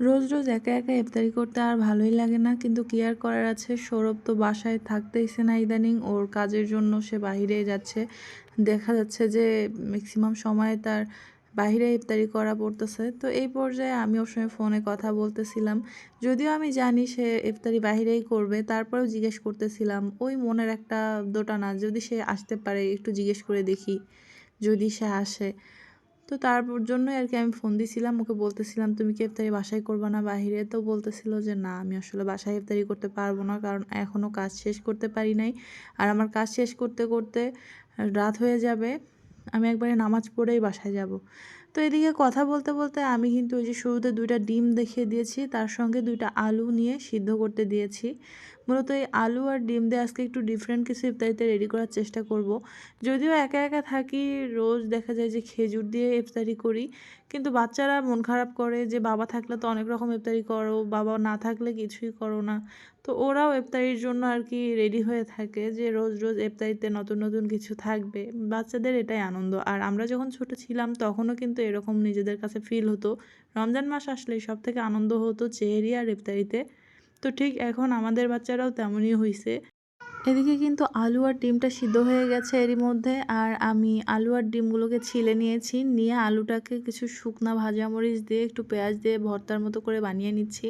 রোজ রোজ একা একা ইফতারি করতে আর ভালোই লাগে না, কিন্তু কি আর করার আছে? সৌরভ তো বাসায় থাকতেইছে না ইদানিং, ওর কাজের জন্য সে বাহিরে যাচ্ছে। দেখা যাচ্ছে যে ম্যাক্সিমাম সময় তার বাহিরে ইফতারি করা পড়তেছে। তো এই পর্যায়ে আমি ওর সঙ্গে ফোনে কথা বলতেছিলাম। যদিও আমি জানি সে ইফতারি বাহিরেই করবে, তারপরেও জিজ্ঞেস করতেছিলাম, ওই মনের একটা দোটানা, যদি সে আসতে পারে, একটু জিজ্ঞেস করে দেখি। যদি সে আসে। তো তার জন্যই আর কি আমি ফোন দিছিলাম। ওকে বলতেছিলাম, তুমি কি ইফতারি বাসায় করবে না বাহিরে? তো বলতেছিল যে, না, আমি আসলে বাসায় ইফতারি করতে পারব না, কারণ এখনও কাজ শেষ করতে পারি নাই। আর আমার কাজ শেষ করতে করতে রাত হয়ে যাবে, আমি একবারে নামাজ পড়েই বাসায় যাব। তো এদিকে কথা বলতে বলতে আমি কিন্তু ওই যে শুরুতে দুইটা ডিম দেখিয়ে দিয়েছি, তার সঙ্গে দুইটা আলু নিয়ে সিদ্ধ করতে দিয়েছি। মূলত এই আলু আর ডিম দিয়ে আজকে একটু ডিফারেন্ট কিছু ইফতারিতে রেডি করার চেষ্টা করব। যদিও একা একা থাকি, রোজ দেখা যায় যে খেজুর দিয়ে ইফতারি করি, কিন্তু বাচ্চারা মন খারাপ করে যে বাবা থাকলে তো অনেক রকম ইফতারি করো, বাবা না থাকলে কিছুই করো না। তো ওরাও ইফতারির জন্য আর কি রেডি হয়ে থাকে যে রোজ রোজ ইফতারিতে নতুন নতুন কিছু থাকবে। বাচ্চাদের এটাই আনন্দ। আর আমরা যখন ছোট ছিলাম, তখনও কিন্তু এরকম নিজেদের কাছে ফিল হতো। রমজান মাস আসলে সব থেকে আনন্দ হতো চেহারি আর ইফতারিতে। তো ঠিক এখন আমাদের বাচ্চারাও তেমনই হয়েছে এদিকে কিন্তু আলু আর ডিমটা সিদ্ধ হয়ে গেছে এরই মধ্যে, আর আমি আলু আর ডিমগুলোকে ছিলে নিয়েছি, নিয়ে আলুটাকে কিছু শুকনা ভাজামরিচ দিয়ে, একটু পেঁয়াজ দিয়ে ভর্তার মতো করে বানিয়ে নিচ্ছি।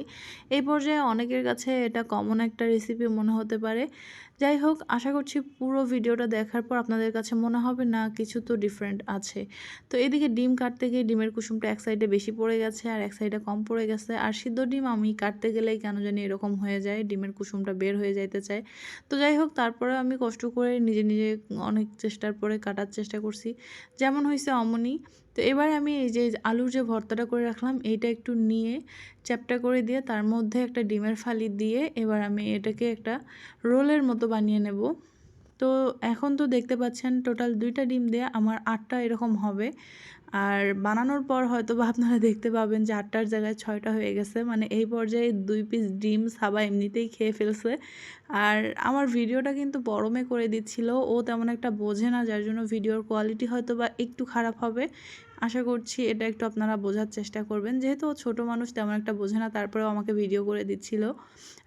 এই পর্যায়ে অনেকের কাছে এটা কমন একটা রেসিপি মনে হতে পারে। যাই হোক, আশা করছি পুরো ভিডিওটা দেখার পর আপনাদের কাছে মনে হবে, না, কিছু তো ডিফারেন্ট আছে। তো এদিকে ডিম কাটতে গিয়ে ডিমের কুসুমটা এক সাইডে বেশি পড়ে গেছে আর এক সাইডে কম পড়ে গেছে। আর সিদ্ধ ডিম আমি কাটতে গেলেই কেন জানি এরকম হয়ে যায়, ডিমের কুসুমটা বের হয়ে যাইতে চায়। তো যাই হোক তারপরে আমি কষ্ট করে নিজে নিজে অনেক চেষ্টার পরে কাটার চেষ্টা করছি। যেমন হয়েছে অমনি তো এবার আমি এই যে আলুর যে ভর্তাটা করে রাখলাম, এইটা একটু নিয়ে চ্যাপটা করে দিয়ে তার মধ্যে একটা ডিমের ফালি দিয়ে এবার আমি এটাকে একটা রোলের মতো বানিয়ে নেব। তো এখন তো দেখতে পাচ্ছেন টোটাল দুইটা ডিম দেয়া আমার আটটা এরকম হবে। আর বানানোর পর হয়তো বা আপনারা দেখতে পাবেন যে আটটার জায়গায় ছয়টা হয়ে গেছে। মানে এই পর্যায়ে দুই পিস ডিম সাবা এমনিতেই খেয়ে ফেলছে। আর আমার ভিডিওটা কিন্তু বরমে করে দিচ্ছিল। ও তেমন একটা বোঝে না, যার জন্য ভিডিওর কোয়ালিটি হয়তো বা একটু খারাপ হবে। আশা করছি এটা একটু আপনারা বোঝার চেষ্টা করবেন। যেহেতু ও ছোটো মানুষ, তেমন একটা বোঝে না, তারপরেও আমাকে ভিডিও করে দিচ্ছিল।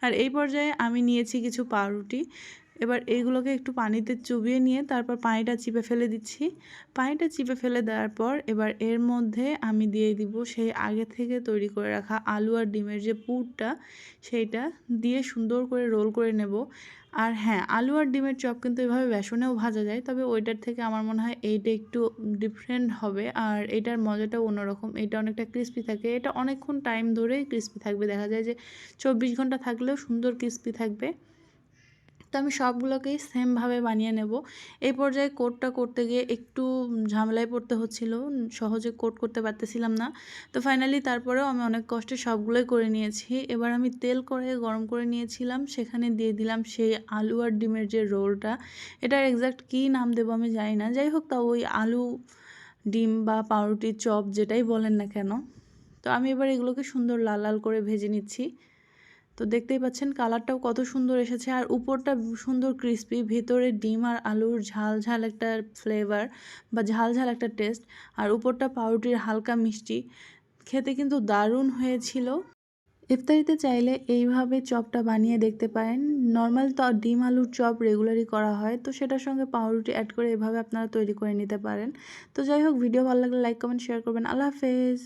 আর এই পর্যায়ে আমি নিয়েছি কিছু পাউরুটি। এবার এইগুলোকে একটু পানিতে চুবিয়ে নিয়ে তারপর পানিটা চিপে ফেলে দিচ্ছি। পানিটা চিপে ফেলে দেওয়ার পর এবার এর মধ্যে আমি দিয়ে দিব সেই আগে থেকে তৈরি করে রাখা আলু আর ডিমের যে পুরটা, সেইটা দিয়ে সুন্দর করে রোল করে নেব। আর হ্যাঁ আলু আর ডিমের চপ কিন্তু এভাবে বেসনেও ভাজা যায়, তবে ওইটার থেকে আমার মনে হয় এইটা একটু ডিফারেন্ট হবে। আর এটার মজাটাও অন্যরকম, এটা অনেকটা ক্রিস্পি থাকে। এটা অনেকক্ষণ টাইম ধরেই ক্রিস্পি থাকবে। দেখা যায় যে চব্বিশ ঘণ্টা থাকলেও সুন্দর ক্রিস্পি থাকবে। তো আমি সবগুলোকেই সেমভাবে বানিয়ে নেব। এই পর্যায়ে কোটটা করতে গিয়ে একটু ঝামেলায় পড়তে হচ্ছিল, সহজে কোট করতে পারতেছিলাম না। তো ফাইনালি তারপরেও আমি অনেক কষ্টে সবগুলোই করে নিয়েছি। এবার আমি তেল করে, গরম করে নিয়েছিলাম, সেখানে দিয়ে দিলাম সেই আলু আর ডিমের যে রোলটা এটার এক্স্যাক্ট কী নাম দেবো আমি জানি না। যাই হোক তা ওই আলু, ডিম বা পাউরুটির চপ যেটাই বলেন না কেন। তো আমি এবার এগুলোকে সুন্দর লাল লাল করে ভেজে নিচ্ছি। তো দেখতেই পাচ্ছেন কালারটাও কত সুন্দর এসেছে। আর উপরটা সুন্দর ক্রিস্পি ভেতরে ডিম আর আলুর ঝাল ঝাল একটা ফ্লেভার বা ঝাল ঝাল একটা টেস্ট আর উপরটা পাউরুটির হালকা মিষ্টি। খেতে কিন্তু দারুণ হয়েছিল। ইফতারিতে চাইলে এইভাবে চপটা বানিয়ে দেখতে পারেন। নর্মাল তো ডিম আলুর চপ রেগুলারই করা হয়। তো সেটার সঙ্গে পাউরুটি অ্যাড করে এভাবে আপনারা তৈরি করে নিতে পারেন। তো যাই হোক ভিডিও ভালো লাগলে লাইক কমেন্ট শেয়ার করবেন। আল্লাহ হাফেজ।